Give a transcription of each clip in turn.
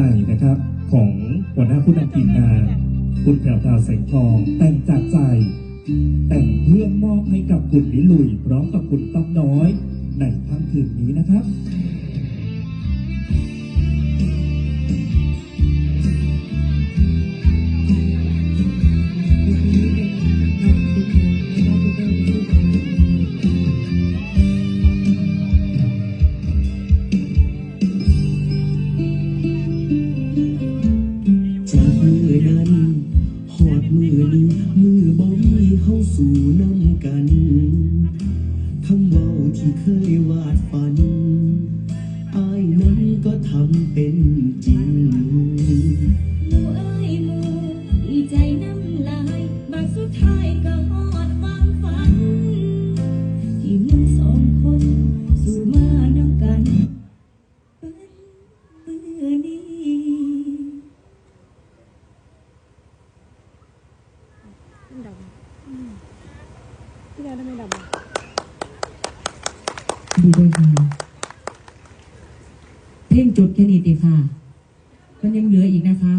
ใหม่นะครับ ของหัวหน้าผู้นำทีมงาน คุณแถวดาวแสงทอง แต่งจากใจ แต่งเพื่อมอบให้กับคุณนิลุยพร้อมกับคุณต้อมน้อย ในค่ำคืนนี้นะครับ สู่นำกันคำเว้าที่เคยวาดฝันอายนั้นก็ทำเป็น ดีด้วยค่ะเพลงจบแค่นี้ติค่ะ มันยังเหลืออีกนะคะ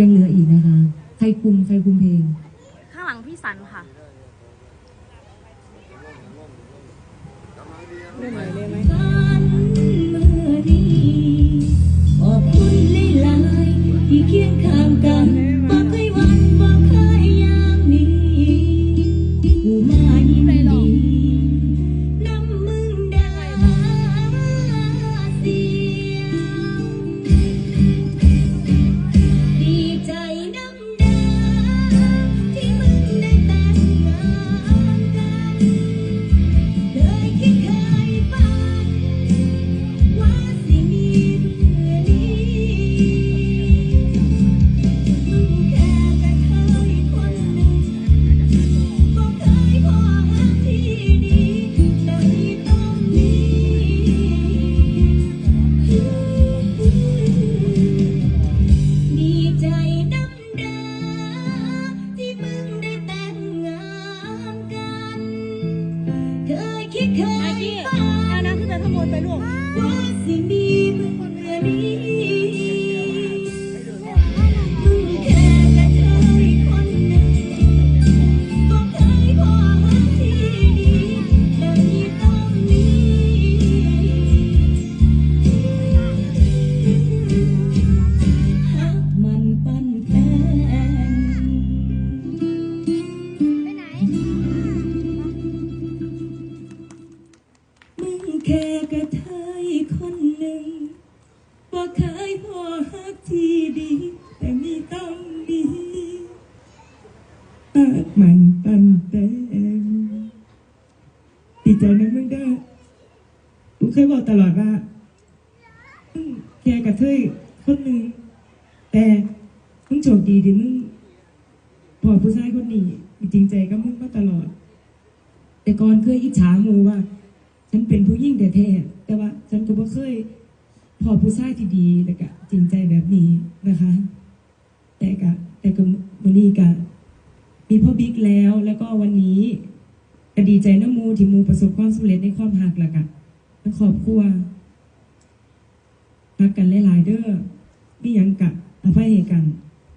ยังเหลืออีกนะคะ ใครคุมใครคุมเพลง ข้างหลังพี่สันค่ะเรื่องไหนเลยไหม มันปั้นแฟนดีใจนะมึงเด้อกูเคยบอกตลอดว่าแค่กระเทยคนหนึ่ง แต่มึงโชคดีที่มึงพอผู้ชายคนนี้จริงใจกับมึงมาตลอด แต่ก่อนเคยอิจฉาหมูว่า ฉันเป็นผู้ยิ่งแต่แท้แต่ว่า ฉันก็บ่เคย พอผู้ชายที่ดีแล้วก็จริงใจแบบนี้นะคะ แต่ก็แต่ก็วันนี้ก็ มีพ่อบิ๊กแล้วแล้วก็วันนี้ก็ดีใจน้ำมูที่มูประสบความสำเร็จในความหักล้วก็ทั้งครอบครัวหักกันหลายๆเด้อมียังกะอภัยให้กัน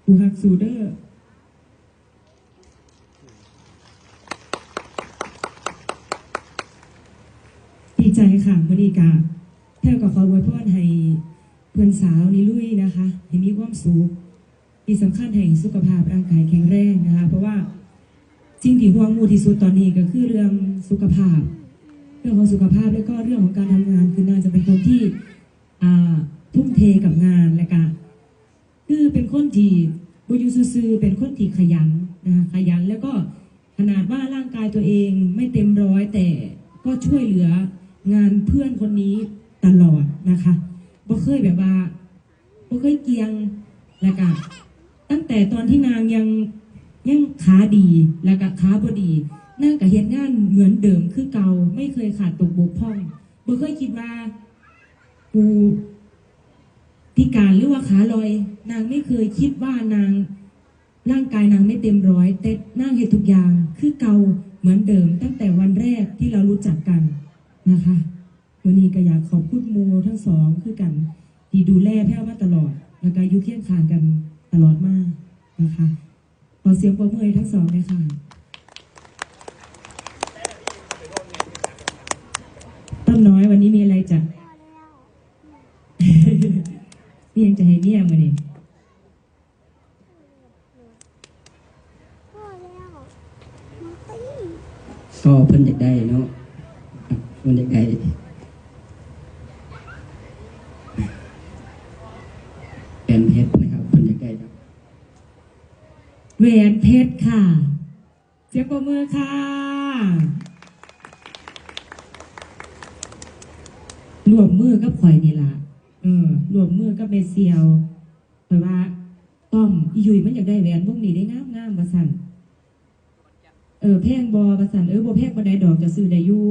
กูหักสูเด้อดีใจค่ะมณีกาแท่ากับขออวยพรให้เพื่อนสาวนิลุยนะคะ ให้มีความสุข ที่สำคัญให้สุขภาพร่างกายแข็งแรงนะคะ เพราะว่าสิ่งที่ห่วงมูที่สุดตอนนี้ก็คือเรื่องสุขภาพ เรื่องของสุขภาพแล้วก็เรื่องของการทำงานคือนางจะเป็นคนที่ทุ่มเทกับงานและก็คือเป็นคนที่บุยุซื่อเป็นคนที่ขยันนะคะขยันแล้วก็ขนาดว่าร่างกายตัวเองไม่เต็มร้อยแต่ก็ช่วยเหลืองานเพื่อนคนนี้ตลอดนะคะบ่เคยแบบว่าบ่เคยเกียงแล้วก็ ตั้งแต่ตอนที่นางยังยังขาดีแล้วก็ขาบดีนางกับเฮ็ดงานเหมือนเดิมคือเก่าไม่เคยขาดตกบกพร่องบ่เคยคิดว่ากูพิการหรือว่าขาลอย นางไม่เคยคิดว่านางร่างกายนางไม่เต็มร้อยแต่นางเห็นทุกอย่างคือเก่าเหมือนเดิม ตั้งแต่วันแรกที่เรารู้จักกันนะคะ วันนี้ก็อยากขอบคุณมูทั้งสองคือกัน ที่ดูแลแพ้วมาตลอดแล้วก็ยุ่เคียงคานกัน ตลอดมากนะคะขอเสียงปรบมือให้ทั้งสองเลยค่ะต้นน้อยวันนี้มีอะไรจะเมียงจะให้เมียมาเนี่ยพ่อแล้วมาตีก็เพิ่นอยากได้เนาะครับเพิ่นอยากได้แผ่นเพชรนะครับเพิ่นอยากได้ครับ แหวนเพชรค่ะ เสียงปรบมือค่ะ รวมมือกับข่อยนี่ล่ะเออรวมมือกับเมเซียวเพราะว่า ต้อมอียุยมันอยากได้แหวนพวกนี้ได้งามงามๆประสันเออแพงบอประสันเออบ่แพงบันไดดอกจะซื้อได้อยู่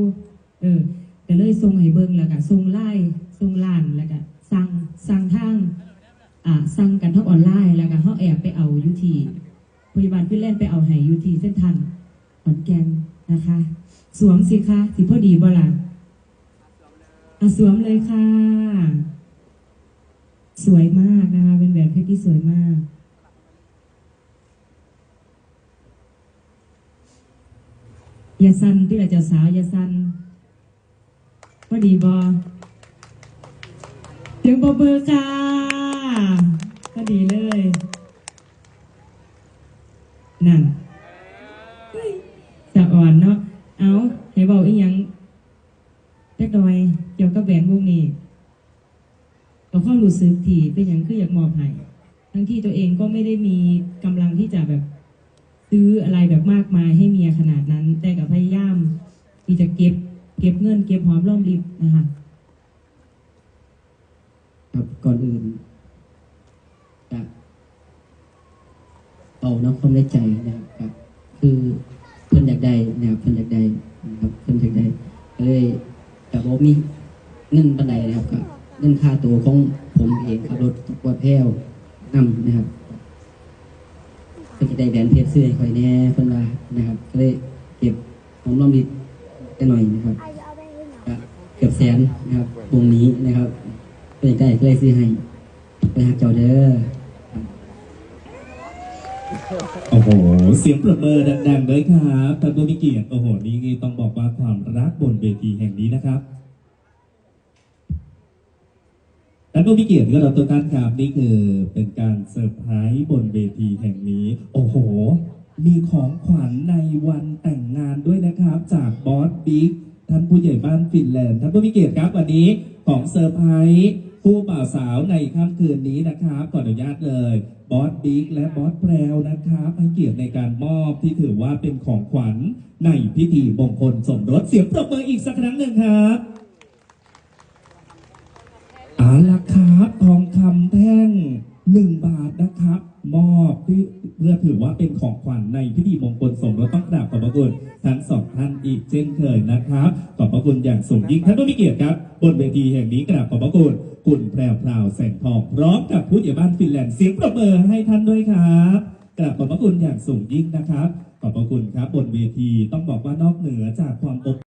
เออแต่เลยส่งให้เบิ่งแล้วก็ส่งไล่ส่งล้านแล้วก็สั่งสั่งทางอ่าสั่งกันทางออนไลน์แล้วก็เฮาแอบไปเอาอยู่ที่ พยาบาลฟินแลนไปเอาให้ยูทีเส้นทันขอนแก่นนะคะ สวมสิคะสิพอดีบ่ล่ะอะสวมเลยค่ะ สวยมากนะคะ เป็นแหวนเพชรที่สวยมากอย่าสั้นที่เราจะสาวอย่าสั้นพอดีบอเสียงปรบมือค่ะพอดีเลย นั่นเฮ้ยจะอ่อนเนาะ เอาให้บอกอีหยังแจ็คดอยเกี่ยวกับแหวนวงนี้กับความรู้สึกที่เป็นอย่างคืออยากมอบให้ทั้งที่ตัวเองก็ไม่ได้มีกำลังที่จะแบบ ซื้ออะไรแบบมากมายให้เมียขนาดนั้น แต่กับพยายามที่จะเก็บ เก็บเงิน เก็บหอมรอมริบนะคะครับก่อนอื่นจะ เอาน้ำความในใจนะครับ คือเพิ่นอยากได้นะครับเพิ่นอยากได้นะครับเพิ่นอยากได้ก็เลยแต่บ่ามีเงินปันใดนะครับก็เงินค่าตัวของผมเองขับรถวัดแพ้วนำนะครับเพิ่นจะได้แหวนเพชรซื้อให้ข่อยแน่เพิ่นว่านะครับก็เลยเก็บหอมรอมริบได้หน่อยนะครับเอาไปให้หน่อยก็เกือบแสนนะครับวงนี้นะครับเป็นใกล้ก็เลยซื้อให้ไปหักเจ้าเด้อ โอ้โห เสียงปรบมือดังๆเลยครับท่านผู้มีเกียรติโอ้โห นี่ต้องบอกว่าความรักบนเวทีแห่งนี้นะครับท่านผู้มีเกียรติก็เราตัวท่านครับนี่คือเป็นการเซอร์ไพรส์บนเวทีแห่งนี้ โอ้โห มีของขวัญในวันแต่งงานด้วยนะครับ จากบอสบิ๊กท่านผู้ใหญ่บ้านฟินแลนด์ท่านผู้มีเกียรติครับวันนี้ของเซอร์ไพรส์ ผู้บ่าวสาวในค่ำคืนนี้นะครับขออนุญาตเลยบอสบิ๊กและบอสแพรวนะครับให้เกียรติในการมอบที่ถือว่าเป็นของขวัญในพิธีมงคลสมรสเสียงปรบมืออีกสักครั้งหนึ่งครับเอาละครับทองคำแท่งหนึ่งบาทนะครับ มอบที่เพื่อถือว่าเป็นของขวัญในพิธีมงคลสมรสต้องกราบขอบพระคุณทั้งสองท่านอีกเช่นเคยนะครับขอบพระคุณอย่างสูงยิ่งท่านผู้มีเกียรติครับ บนเวทีแห่งนี้กราบขอบพระคุณ คุณแพรวพราวแสงทองพร้อมกับผู้ใหญ่บ้านฟินแลนด์เสียงปรบมือให้ท่านด้วยครับกราบขอบพระคุณอย่างสูงยิ่งนะครับ ขอบพระคุณครับบนเวทีต้องบอกว่านอกเหนือจากความอบ